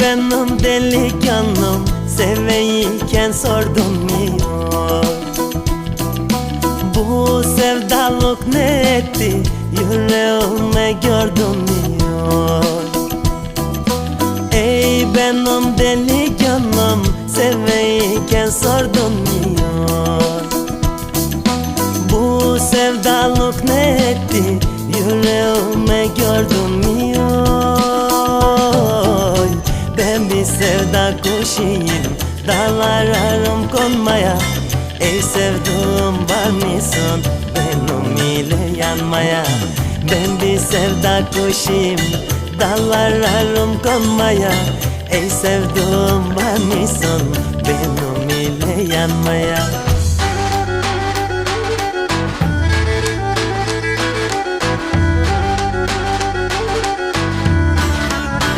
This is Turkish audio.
benim delikanlım Seveyken sordum niye? Bu sevdalık ne etti Yüreğime gördüm niye? Ey benim delikanlım Seveyken sordum niye? Bu sevdalık ne etti Yüreğime gördüm yoy Bir sevda kuşuyum Dağlararım konmaya. Ey sevduğum var mısın Benim ile yanmaya? Ben bir sevda kuşuyum Dallararım konmaya. Ey sevduğum var mısın Benim ile yanmaya